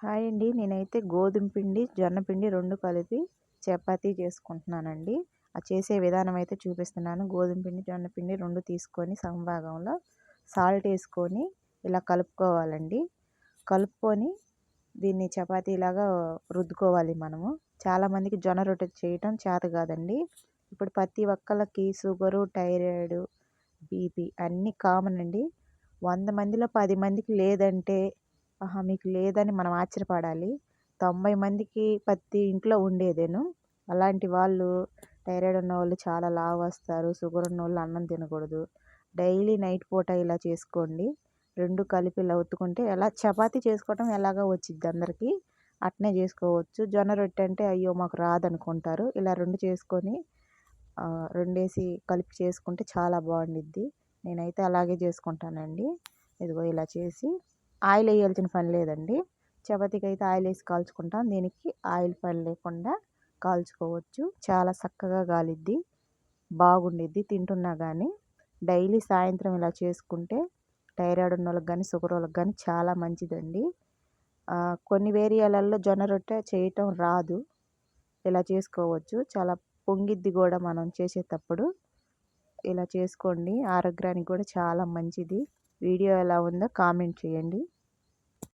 Hi అండి. నేనైతే గోధుమ పిండి జొన్న పిండి రెండు కలిపి చపాతీ చేసుకుంటున్నానండి. ఆ చేసే విధానం అయితే చూపిస్తున్నాను. గోధుమ పిండి జొన్న పిండి రెండు తీసుకొని సమభాగంలో సాల్ట్ వేసుకొని ఇలా కలుపుకోవాలండి. కలుపుకొని దీన్ని చపాతీలాగా రుద్దుకోవాలి మనము. చాలామందికి జొన్న రొట్టె చేయటం చేత కాదండి. ఇప్పుడు ప్రతి ఒక్కళ్ళకి షుగరు థైరాయిడ్ బీపీ అన్నీ కామన్ అండి. వంద మందిలో పది మందికి లేదంటే ఆహా! మీకు లేదని మనం ఆశ్చర్యపడాలి. తొంభై మందికి ప్రతి ఇంట్లో ఉండేదేను. అలాంటి వాళ్ళు థైరాయిడ్ ఉన్న వాళ్ళు చాలా లావు వస్తారు షుగర్ ఉన్న వాళ్ళు అన్నం తినకూడదు. డైలీ నైట్ పూట ఇలా చేసుకోండి. రెండు కలిపి ఇలా ఒత్తుకుంటే ఎలా చపాతీ చేసుకోవటం ఎలాగో వచ్చిద్ది అందరికీ. అట్నే చేసుకోవచ్చు. జొన్న రొట్టె అంటే అయ్యో మాకు రాదనుకుంటారు. ఇలా రెండు చేసుకొని రెండేసి కలిపి చేసుకుంటే చాలా బాగుండిద్ది. నేనైతే అలాగే చేసుకుంటానండి. ఇదిగో ఇలా చేసి ఆయిల్ వేయాల్సిన పని లేదండి. చపాతీకి అయితే ఆయిల్ వేసి కాల్చుకుంటాం. దీనికి ఆయిల్ పని లేకుండా కాల్చుకోవచ్చు. చాలా చక్కగా కాలిద్ది బాగుండిద్ది తింటున్నా కానీ డైలీ సాయంత్రం ఇలా చేసుకుంటే థైరాయిడ్ ఉన్న వాళ్ళకి కానీ షుగర్ వాళ్ళకి కానీ చాలా మంచిదండి. కొన్ని ఏరియాలలో జొన్న రొట్టె చేయటం రాదు. ఇలా చేసుకోవచ్చు. చాలా పొంగిద్ది కూడా మనం చేసేటప్పుడు. ఇలా చేసుకోండి. ఆరోగ్యానికి కూడా చాలా మంచిది. వీడియో ఎలా ఉందో కామెంట్ చేయండి.